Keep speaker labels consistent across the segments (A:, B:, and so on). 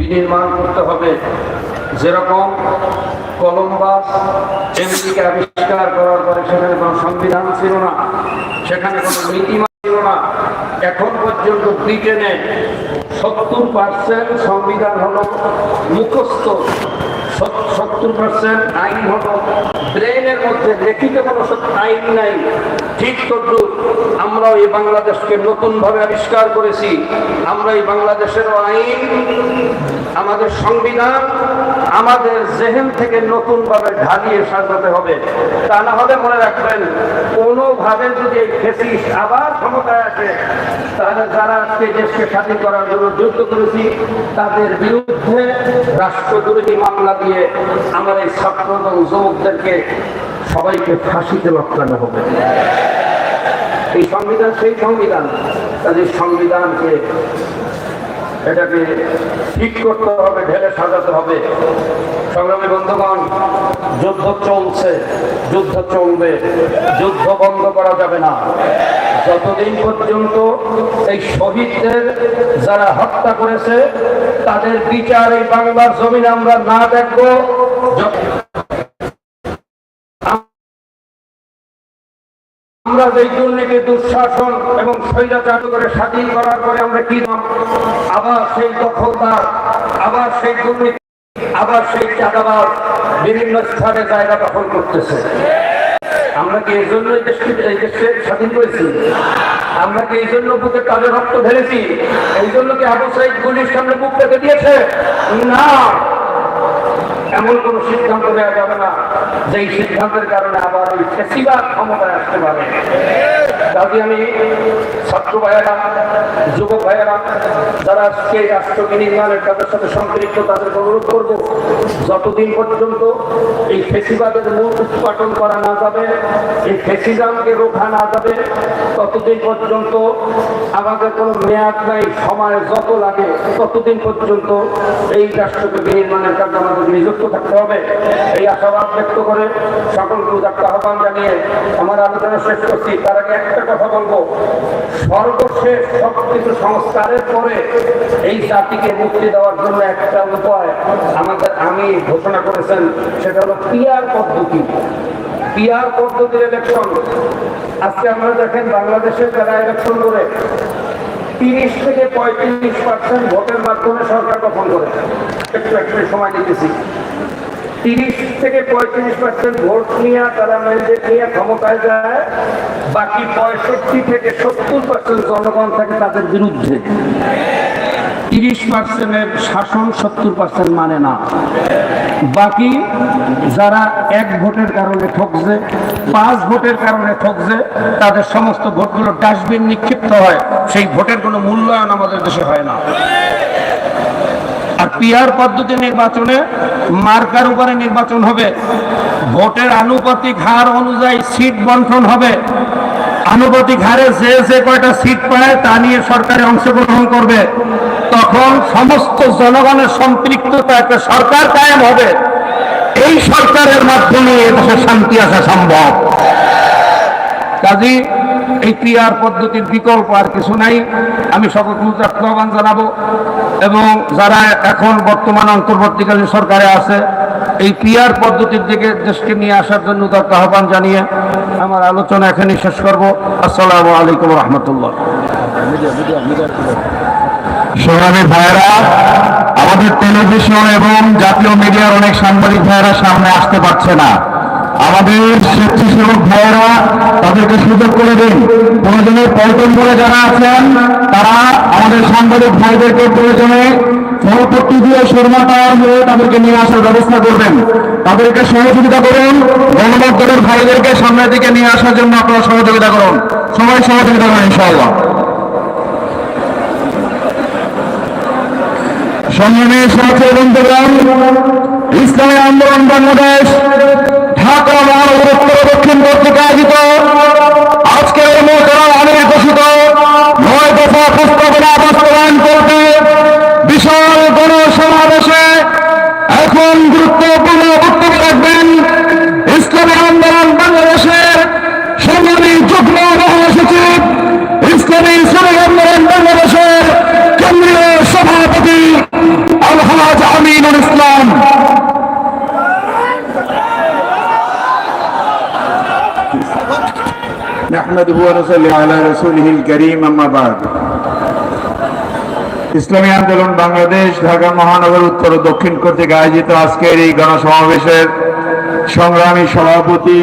A: বিনির্মাণ করতে হবে। যেরকম কলম্বাস আমেরিকা আবিষ্কার করার পরে সেখানে কোনো সংবিধান ছিল না, সেখানে কোনো নীতিমালা ছিল না, এখন পর্যন্ত ব্রিটেনে সত্তর পার্সেন্ট সংবিধান হলো মুখস্থ। সত্তর পার্সেন্ট আইন হলো ব্রেনের মধ্যে লিখিত কোনো আইন নাই। ঠিক তদ্রুপ, আমরাও এই বাংলাদেশকে নতুনভাবে আবিষ্কার করেছি। আমরা এই বাংলাদেশের আইন, আমাদের সংবিধান, আমাদের জেহেন থেকে নতুনভাবে ঢালিয়ে সাজাতে হবে। তা না হলে মনে রাখবেন, কোনোভাবে যদি এই আবার ক্ষমতায় আসে, তাহলে যারা আজকে দেশকে স্বাধীন করার জন্য যুদ্ধ করেছি, তাদের বিরুদ্ধে রাষ্ট্রবিরোধী মামলা দিয়ে আমার এই ছাত্র এবং যুবকদেরকে সবাইকে ফাঁসিতে লটকানো হবে। এই সংবিধান সেই সংবিধান, তাদের সংবিধানকে এটাকে ঠিক করতে হবে, ঢেলে সাজাতে হবে। সংগ্রামী বন্ধুগণ, যুদ্ধ চলছে, যুদ্ধ চলবে, যুদ্ধ বন্ধ করা যাবে না। যতদিন পর্যন্ত এই শহীদদের যারা হত্যা করেছে, তাদের বিচার এই বাংলার জমিনে আমরা না দেখব আমরা যে দুর্নীতি, দুঃশাসন এবং স্বৈরাচার করে স্বাধীন করার পরে আমরা কি নাম আবার সেই দখলদার, আবার সেই দুর্নীতি, আবার সেই চাঁদাবাদ বিভিন্ন স্থানে জায়গা দখল করতেছে। আমরা কি এই জন্য এই দেশকে স্বাধীন করেছি? আমরা কি এই জন্য বুকে কাজে রক্ত ঢেলেছি? এই জন্য কি আবু সাইদ গুলির সামনে বুক পেতে দিয়েছে? না। এমন কোন সিদ্ধান্ত নেওয়া যাবে না, যেই সিদ্ধান্তের কারণে আবার ওই ফেসিবাদ ক্ষমতায় আসতে পারে। কাজে আমি ছাত্র ভাইয়েরা, যুবক ভাইয়েরা, যারা আজকে রাষ্ট্রকে নির্মাণের কাজের সাথে সম্পৃক্ত, তাদেরকে অনুরোধ করব যতদিন পর্যন্ত এই ফেসিবাদের মূল উৎপাদন করা না যাবে, এই ফেসিজামকে রোখা না যাবে, ততদিন পর্যন্ত আমাদের কোনো মেয়াদ নাই, সময় যত লাগে, ততদিন পর্যন্ত এই রাষ্ট্রকে নির্মাণের কাজে আমাদের নিযুক্ত থাকতে হবে। এই আশাবাদ ব্যক্ত করে সকলকে উদাত্ত আহ্বান জানিয়ে আমার আলোচনা শেষ করছি। তার আগে একটা কথা বলব। সর্বশেষ সব কিছু সংস্কারের পরে এই জাতিকে মুক্তি দেওয়ার জন্য একটা উপায় আমাদের আমি ঘোষণা করেছেন, সেটা হলো পিয়ার পদ্ধতি। পিয়ার পদ্ধতির ইলেকশন আজকে আমরা দেখেন বাংলাদেশে যারা ইলেকশন করে, তিরিশ থেকে পঁয়ত্রিশ পার্সেন্ট ভোটের মাধ্যমে সরকার গঠন করে। একটু একটু সময় দিতেছি। তিরিশ থেকে পঁয়ত্রিশ পার্সেন্ট ভোট নিয়ে তারা ম্যান্ডেট নিয়ে ক্ষমতায় যায়, বাকি পঁয়ষট্টি থেকে সত্তর পার্সেন্ট জনগণ থাকে তাদের বিরুদ্ধে। তিরিশ পার্সেন্টের শাসন সত্তর পার্সেন্ট মানে না। বাকি যারা এক ভোটের কারণে ঠকছে, পাঁচ ভোটের কারণে ঠকছে, তাদের সমস্ত ভোটগুলো ডাস্টবিন নিক্ষিপ্ত হয়। সেই ভোটের কোনো মূল্যায়ন আমাদের দেশে হয় না। আর পিয়ার পদ্ধতি নির্বাচনে মার্কার উপরে নির্বাচন হবে। ভোটের আনুপাতিক হার অনুযায়ী সিট বন্টন হবে। আনুপাতিক হারে যে যে কয়টা সিট পায় তা নিয়ে সরকারে অংশগ্রহণ করবে। তখন সমস্ত জনগণের সম্পৃক্ততা একটা সরকার কায়েম হবে। এই সরকারের মাধ্যমে এদেশে শান্তি আসা সম্ভব। কাজী, এই ক্রিয়ার পদ্ধতির বিকল্প আর কিছু নাই। আমি উদাত্ত আহ্বান জানাব। এবং যারা এখন বর্তমান অন্তর্বর্তীকালীন সরকারে আছে এই পিআর পদ্ধতির দিকে দেশকে নিয়ে আসার জন্য তার আহ্বান জানিয়ে আমার আলোচনা এখানে শেষ করব। আসসালামু আলাইকুম রহমতুল্লাহ।
B: সংগ্রামী ভাইয়েরা, আমাদের টেলিভিশন এবং জাতীয় মিডিয়ার অনেক সাংবাদিক ভাইয়েরা সামনে আসতে পারছে না। আমাদের স্বেচ্ছাসেবক ভাইয়েরা তাদেরকে সুযোগ করে দিন। প্রয়োজনে পল্টন করে যারা আছেন, তারা আমাদের সাংবাদিক ভাইদেরকে প্রয়োজনে ফলপট্টি দিয়ে সুরমা টাওয়ার হয়ে তাদেরকে নিয়ে আসার ব্যবস্থা করবেন, তাদেরকে সহযোগিতা করুন, গণমাধ্যমের ভাইদেরকে সামনের দিকে নিয়ে আসার জন্য আপনারা সহযোগিতা করুন। সবাই সহযোগিতা করুন, ইনশাআল্লাহ। সংগ্রামী সাথী বন্ধুগণ, ইসলামী আন্দোলন বাংলাদেশ, ঢাকা মহানগর উত্তর দক্ষিণ কর্তৃক আয়োজিত আজকের মোহতরা অনেক ঘোষিত নয় দফা প্রস্তাবনা বাস্তবায়ন করতে বিশাল গণসমাবেশে এখন গুরুত্বপূর্ণ বক্তব্য রাখবেন ইসলামী আন্দোলন বাংলাদেশের সংগ্রামী যুগ্ম মহাসচিব ইসলামী শ্রমিক আন্দোলন বাংলাদেশের কেন্দ্রীয় সভাপতি আলহাজ نحمده ونصلي على رسوله الكريم أما بعد ইসলামী আন্দোলন বাংলাদেশ ঢাকা মহানগর উত্তর ও দক্ষিণ কর্তৃক আয়োজিত আজকের এই গণসমাবেশের সংগ্রামী সভাপতি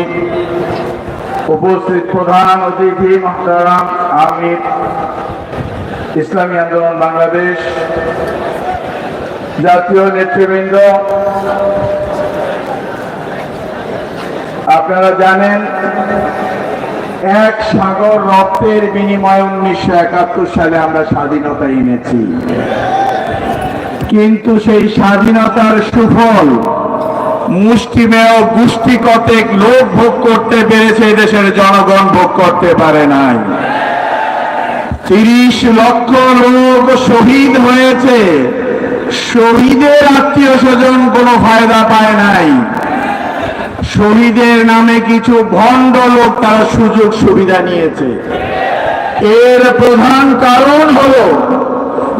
B: উপস্থিত প্রধান অতিথি মহতারাম আমির ইসলামী আন্দোলন বাংলাদেশ জাতীয় নেতৃবৃন্দ আপনারা জানেন এক সাগর রক্তের বিনিময়ে উনিশশো একাত্তর সালে আমরা স্বাধীনতা এনেছি। কিন্তু সেই স্বাধীনতার সুফল মুষ্টিমেয় গোষ্ঠী কতেক লোক ভোগ করতে পেরেছে দেশের জনগণ ভোগ করতে পারে নাই। তিরিশ লক্ষ লোক শহীদ হয়েছে। শহীদের আত্মীয় স্বজন কোনো ফায়দা পায় নাই। শহীদের নামে কিছু ভণ্ড লোক তারা সুযোগ সুবিধা নিয়েছে। এর প্রধান কারণ হলো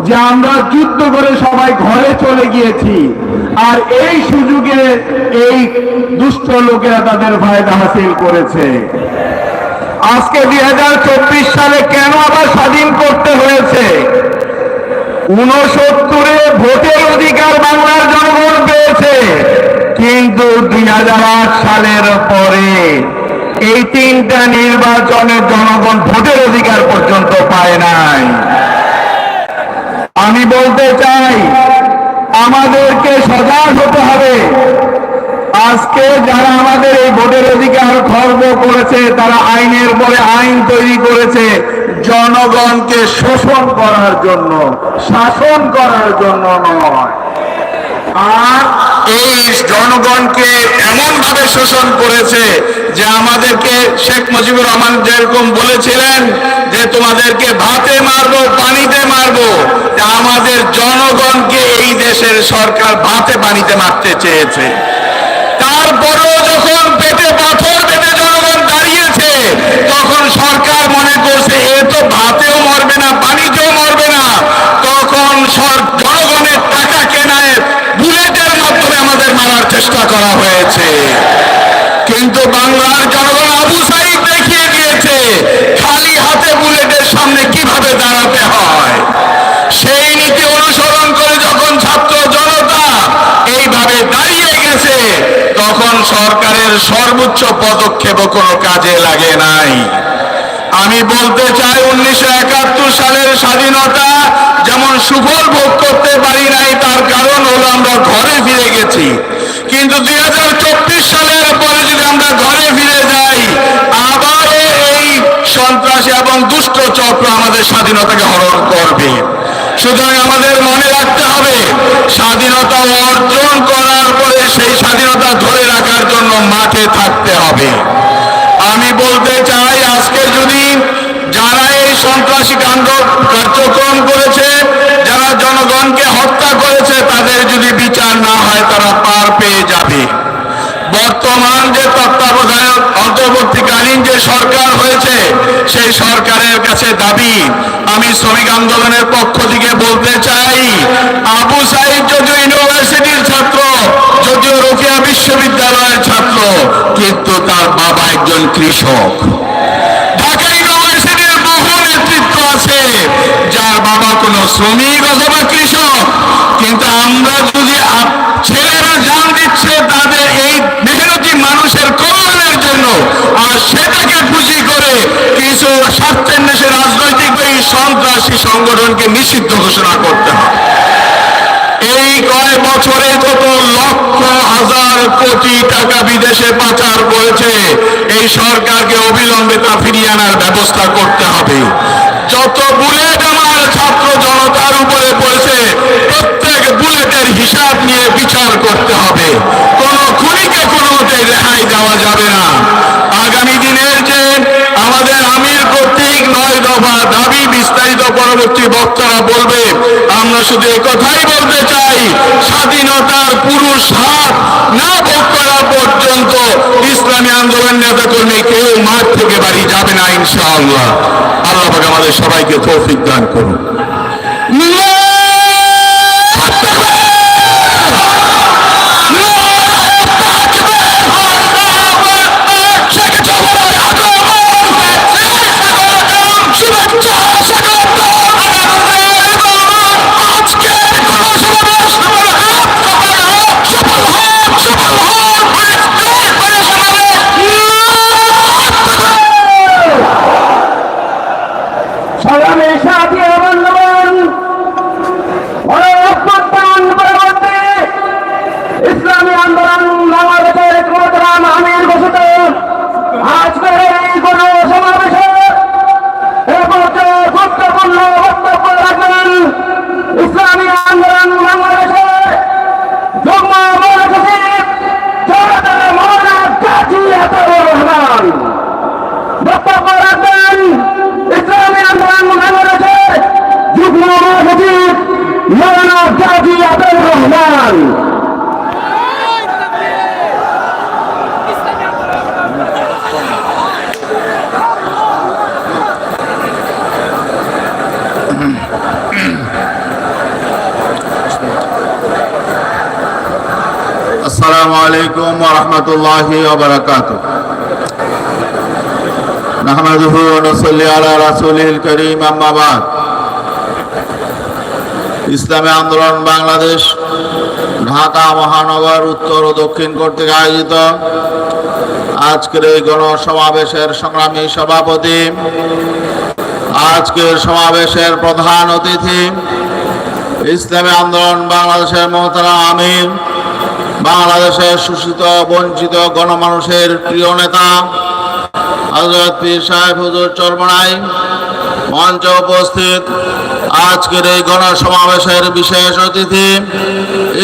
B: যে আমরা যুদ্ধ করে সবাই ঘরে চলে গিয়েছি আর এই সুযোগে এই দুষ্ট লোকেরা তাদের ফায়দা হাসিল করেছে। আজকে দুই হাজার চব্বিশ সালে কেন আবার স্বাধীন করতে হয়েছে? উনসত্তরে ভোটের অধিকার বাংলার জনগণ পেয়েছে, কিন্তু দুই সালের পরে এই তিনটা নির্বাচনের জনগণ ভোটের অধিকার পর্যন্ত পায় নাই। আমি বলতে চাই, আমাদেরকে সজাগ হতে হবে। আজকে যারা আমাদের এই ভোটের অধিকার খর্ব করেছে, তারা আইনের পরে আইন তৈরি করেছে, জনগণকে শোষণ করার জন্য, শাসন করার জন্য নয়। এই জনগণকে এমন ভাবে শোষণ করেছে যে আমাদেরকে শেখ মুজিবুর রহমান যেরকম বলেছিলেন যে তোমাদেরকে ভাতে মারবো, পানিতে মারবো আমাদের জনগণকে এই দেশের সরকার ভাতে, পানিতে মারতে চেয়েছে। তারপরেও যখন পেটে পাথর পেটে জনগণ দাঁড়িয়েছে তখন সরকার মনে করছে এ তো ভাতেও মরবে না পানিতেও মরবে না তখন সর- জনগণের টাকা কেনায় বুলেটের মাধ্যমে আমাদের মারার চেষ্টা করা হয়েছে কিন্তু বাংলার জনগণ আবু সাইদ দেখিয়ে দিয়েছে খালি হাতে বুলেটের সামনে কীভাবে দাঁড়াতে হয় সেই নীতি অনুসরণ করে যখন ছাত্র জনতা এইভাবে দাঁড়িয়ে গেছে তখন সরকারের সর্বোচ্চ পদক্ষেপও কোনো কাজে লাগে নাই। আমি বলতে চাই, উনিশশো একাত্তর সালের স্বাধীনতা যেমন সুফল ভোগ করতে পারি নাই, তার কারণ হলো আমরা ঘরে ফিরে গেছি। কিন্তু দুই হাজার চব্বিশ সালের পরে যদি আমরা ঘরে ফিরে যাই আবারও এই সন্ত্রাসী এবং দুষ্ট চক্র আমাদের স্বাধীনতাকে হরণ করবে। সুতরাং আমাদের মনে রাখতে হবে, স্বাধীনতা অর্জন করার পরে সেই স্বাধীনতা ধরে মাঠে থাকতে হবে। আমি বলতে চাই, আজকে যদি যারা এই সন্ত্রাসী কাণ্ড কার্যক্রম করেছে, যারা জনগণকে হত্যা করেছে, তাদের যদি বিচার না হয়, তারা পার পেয়ে যাবে। বর্তমান যে তত্ত্বাবধায়ক, অন্তর্বর্তীকালীন যে সরকার হয়েছে, সেই সরকারের কাছে দাবি, আমি শ্রমিক আন্দোলনের পক্ষ থেকে বলতে চাই, আবু সাইদ যদিও ইউনিভার্সিটির ছাত্র, যদিও রোকেয়া বিশ্ববিদ্যালয়ের ছাত্র, কিন্তু তার বাবা একজন কৃষক। ঢাকা ইউনিভার্সিটির বহু নেতৃত্ব আছে, যার বাবা কোনো শ্রমিক অথবা কৃষক। কিন্তু আমরা যদি ছেলেরা জান দিচ্ছে তাদের এই মেহনতি মানুষের কল্যাণের জন্য, আর সেটাকে খুশি করে কিছু স্বার্থের দেশে রাজনৈতিক সন্ত্রাসী সংগঠনকে নিষিদ্ধ ঘোষণা করতে হবে এই কয় বছরে কত লক্ষ হাজার কোটি টাকা বিদেশে পাচার করেছে? এই সরকারকে অবিলম্বে তা ফিরিয়ে আনার ব্যবস্থা করতে হবে। যত বুলেট আমার ছাত্র জনতার উপরে পড়েছে, প্রত্যেক বুলেটের হিসাব নিয়ে বিচার করতে হবে। কোন খুনিকে কোনো মতে রেহাই দেওয়া যাবে না। আগামী দিনের যে আমাদের আমির কর্তৃক নয় দফা দাবি বিস্তারিত পরবর্তী বক্তারা বলবে, আমরা শুধু কথাই স্বাধীনতার পুরুষ হাত না ভোগ করা পর্যন্ত ইসলামী আন্দোলন নেতা কর্মী কেউ মাঠ থেকে বাড়ি যাবে না, ইনশাআল্লাহ। আল্লাহ আমাদের সবাইকে তৌফিক দান করুন আজকের এই গণ সমাবেশে গুরুত্বপূর্ণ বক্তব্য রাখলেন ইসলামী আন্দোলন
C: السلام عليكم ورحمة الله وبركاته نحمده ونصلي على رسوله الكريم أما بعد ইসলামী আন্দোলন বাংলাদেশ ঢাকা মহানগর উত্তর ও দক্ষিণ কর্তৃক আয়োজিত আজকের এই গণসমাবেশের সংগ্রামী সভাপতি আজকের সমাবেশের প্রধান অতিথি ইসলামী আন্দোলন বাংলাদেশের মোহতারাম আমির বাংলাদেশের শোষিত বঞ্চিত গণমানুষের প্রিয় নেতা হজরত পীর সাহেব হুজুর চরমনাই মঞ্চে উপস্থিত আজকের এই গণসমাবেশের বিশেষ অতিথি,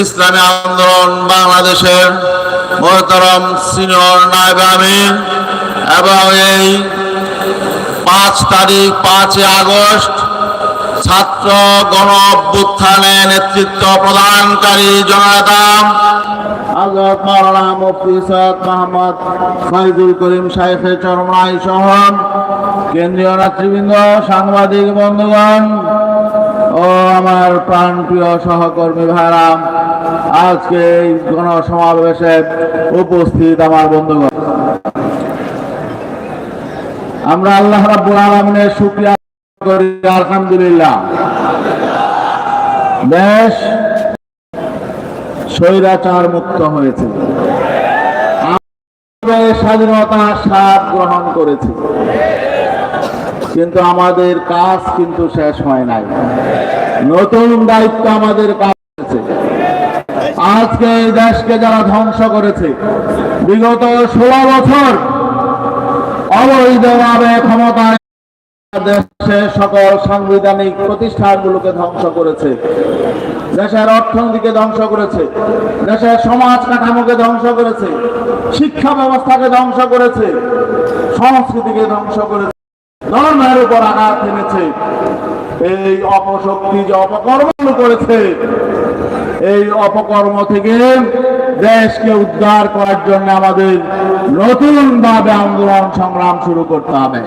C: ইসলামী আন্দোলন বাংলাদেশের মোহতরম সিনিয়র নায়ব আমির এবং এই পাঁচ তারিখ পাঁচই আগস্ট ছাত্র গণ অভ্যুত্থানে নেতৃত্ব প্রদানকারী হজরত মাওলানা মুফতি সৈয়দ ফয়জুল করিম সহ কেন্দ্রীয় নেতৃবৃন্দ, সাংবাদিক বন্ধুগণ ও আমার প্রাণপ্রিয় সহকর্মী ভাইরা, আজকে এই গণসমাবেশে উপস্থিত আমার বন্ধুগণ। আমরা আল্লাহ রাব্বুল আলামিনের করি আলহামদুলিল্লাহ। স্বৈরাচার মুক্ত হয়েছে। আমরা স্বাধীনতার স্বাদ গ্রহণ করেছি। কিন্তু আমাদের কাজ কিন্তু শেষ হয় নাই। নতুন দায়িত্ব আমাদের কাজ আজকে এই দেশকে যারা ধ্বংস করেছে, বিগত ষোলো বছর অবৈধভাবে ক্ষমতায় সকল সাংবিধানিক প্রতিষ্ঠানগুলোকে ধ্বংস করেছে। দেশের অর্থনীতিকে ধ্বংস করেছে। দেশের সমাজ কাঠামোকে ধ্বংস করেছে। শিক্ষা ব্যবস্থাকে ধ্বংস করেছে। সংস্কৃতিকে ধ্বংস করেছে। ধর্মের উপর আঘাত এনেছে এই অপশক্তি যে অপকর্ম করেছে, এই অপকর্ম থেকে দেশকে উদ্ধার করার জন্য আমাদের নতুন ভাবে আন্দোলন সংগ্রাম শুরু করতে হবে।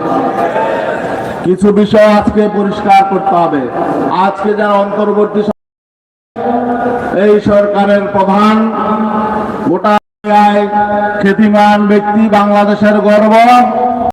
C: কিছু বিষয় আজকে পরিষ্কার করতে হবে। আজকে যারা অন্তর্বর্তী এই সরকারের প্রধান গোটা খ্যাতিমান ব্যক্তি বাংলাদেশের গর্ব।